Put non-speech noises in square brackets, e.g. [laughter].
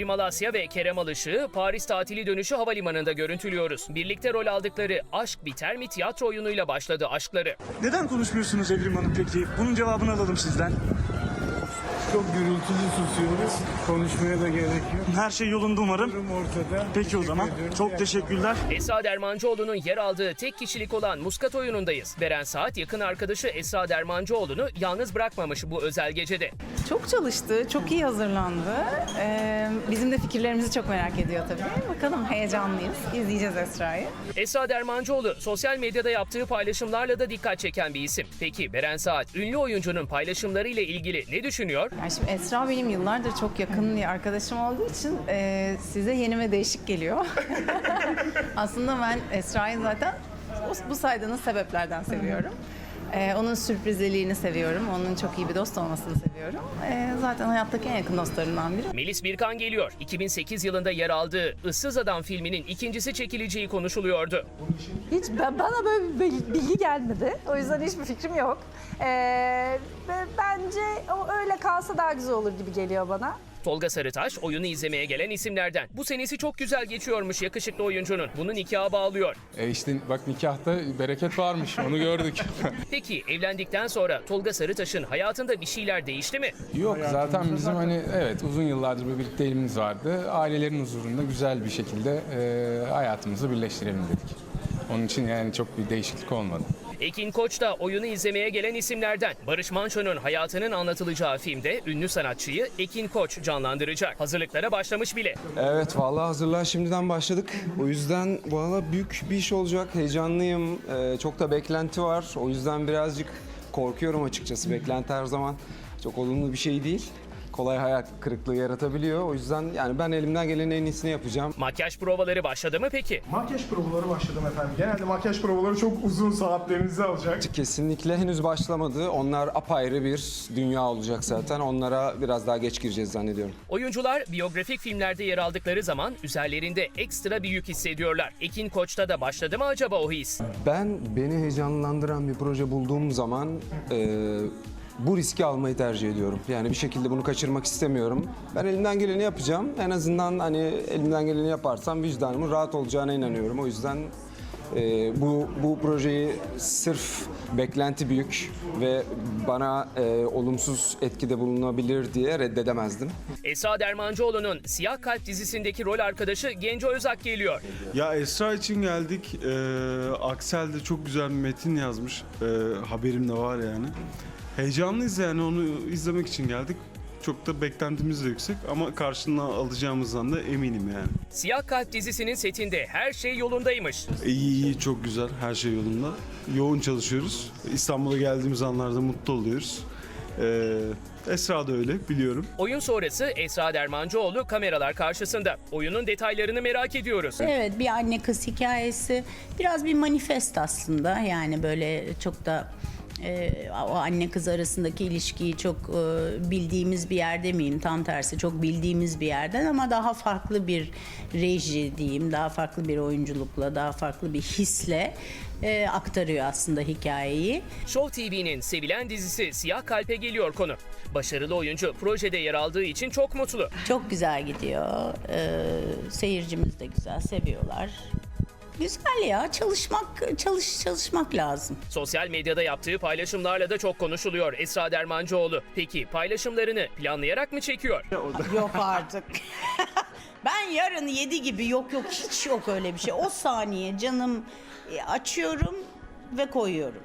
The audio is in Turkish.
Evrim Alasya ve Kerem Alışık'ı Paris tatili dönüşü havalimanında görüntülüyoruz. Birlikte rol aldıkları Aşk Biter mi tiyatro oyunuyla başladı aşkları. Neden konuşmuyorsunuz Evrim Hanım peki? Bunun cevabını alalım sizden. Çok gürültülü susuyoruz. Konuşmaya da gerek yok. Her şey yolunda umarım. Durum ortada. Peki o Teşekkür zaman. ediyorum. Çok teşekkürler. Esra Dermancıoğlu'nun yer aldığı tek kişilik olan Muskat oyunundayız. Beren Saat yakın arkadaşı Esra Dermancıoğlu'nu yalnız bırakmamış bu özel gecede. Çok çalıştı, çok iyi hazırlandı. Ee, bizim de fikirlerimizi çok merak ediyor tabii. Bakalım heyecanlıyız. İzleyeceğiz Esra'yı. Esra Dermancıoğlu sosyal medyada yaptığı paylaşımlarla da dikkat çeken bir isim. Peki Beren Saat ünlü oyuncunun paylaşımları ile ilgili ne düşünüyor? Yani şimdi Esra benim yıllardır çok yakın bir arkadaşım olduğu için e, size yeni ve değişik geliyor. [laughs] Aslında ben Esra'yı zaten bu, bu saydığınız sebeplerden seviyorum. Ee, onun sürprizliliğini seviyorum. Onun çok iyi bir dost olmasını seviyorum. Ee, zaten hayattaki en yakın dostlarımdan biri. Melis Birkan geliyor. 2008 yılında yer aldığı Issız Adam filminin ikincisi çekileceği konuşuluyordu. Hiç ben, bana böyle bir bil- bilgi gelmedi. O yüzden hiçbir fikrim yok. Ee, ve bence o öyle kalsa daha güzel olur gibi geliyor bana. Tolga Sarıtaş oyunu izlemeye gelen isimlerden. Bu senesi çok güzel geçiyormuş yakışıklı oyuncunun. Bunu nikaha bağlıyor. E işte bak nikahta bereket varmış onu gördük. [laughs] Peki evlendikten sonra Tolga Sarıtaş'ın hayatında bir şeyler değişti mi? Yok zaten bizim hani evet uzun yıllardır bir birlikteliğimiz vardı. Ailelerin huzurunda güzel bir şekilde e, hayatımızı birleştirelim dedik. Onun için yani çok bir değişiklik olmadı. Ekin Koç da oyunu izlemeye gelen isimlerden. Barış Manço'nun hayatının anlatılacağı filmde ünlü sanatçıyı Ekin Koç canlandıracak. Hazırlıklara başlamış bile. Evet vallahi hazırlığa şimdiden başladık. O yüzden valla büyük bir iş olacak. Heyecanlıyım. Ee, çok da beklenti var. O yüzden birazcık korkuyorum açıkçası. Beklenti her zaman çok olumlu bir şey değil. Kolay hayal kırıklığı yaratabiliyor. O yüzden yani ben elimden gelenin en iyisini yapacağım. Makyaj provaları başladı mı peki? Makyaj provaları başladım efendim. Genelde makyaj provaları çok uzun saatlerinizi alacak. Kesinlikle henüz başlamadı. Onlar apayrı bir dünya olacak zaten. Onlara biraz daha geç gireceğiz zannediyorum. Oyuncular biyografik filmlerde yer aldıkları zaman üzerlerinde ekstra bir yük hissediyorlar. Ekin Koç'ta da başladı mı acaba o his? Ben beni heyecanlandıran bir proje bulduğum zaman e, bu riski almayı tercih ediyorum. Yani bir şekilde bunu kaçırmak istemiyorum. Ben elimden geleni yapacağım. En azından hani elimden geleni yaparsam vicdanımın rahat olacağına inanıyorum. O yüzden e, bu bu projeyi sırf beklenti büyük ve bana e, olumsuz etkide bulunabilir diye reddedemezdim. Esra Dermancıoğlu'nun Siyah Kalp dizisindeki rol arkadaşı Genco Özak geliyor. Ya Esra için geldik. Ee, Aksel de çok güzel bir metin yazmış. Ee, haberim de var yani. Heyecanlıyız yani onu izlemek için geldik. Çok da beklentimiz de yüksek ama karşılığını alacağımızdan da eminim yani. Siyah Kalp dizisinin setinde her şey yolundaymış. İyi iyi çok güzel her şey yolunda. Yoğun çalışıyoruz. İstanbul'a geldiğimiz anlarda mutlu oluyoruz. Ee, Esra da öyle biliyorum. Oyun sonrası Esra Dermancıoğlu kameralar karşısında. Oyunun detaylarını merak ediyoruz. Evet bir anne kız hikayesi biraz bir manifest aslında yani böyle çok da e, o anne kız arasındaki ilişkiyi çok e, bildiğimiz bir yerde miyim tam tersi çok bildiğimiz bir yerden ama daha farklı bir reji diyeyim daha farklı bir oyunculukla daha farklı bir hisle e, aktarıyor aslında hikayeyi. Show TV'nin sevilen dizisi Siyah Kalp'e geliyor konu. Başarılı oyuncu projede yer aldığı için çok mutlu. Çok güzel gidiyor. Ee, seyircimiz de güzel seviyorlar. Güzel ya çalışmak çalış çalışmak lazım. Sosyal medyada yaptığı paylaşımlarla da çok konuşuluyor Esra Dermancıoğlu. Peki paylaşımlarını planlayarak mı çekiyor? [laughs] Yok artık. [laughs] ben yarın yedi gibi yok yok hiç yok öyle bir şey. O saniye canım e, açıyorum ve koyuyorum.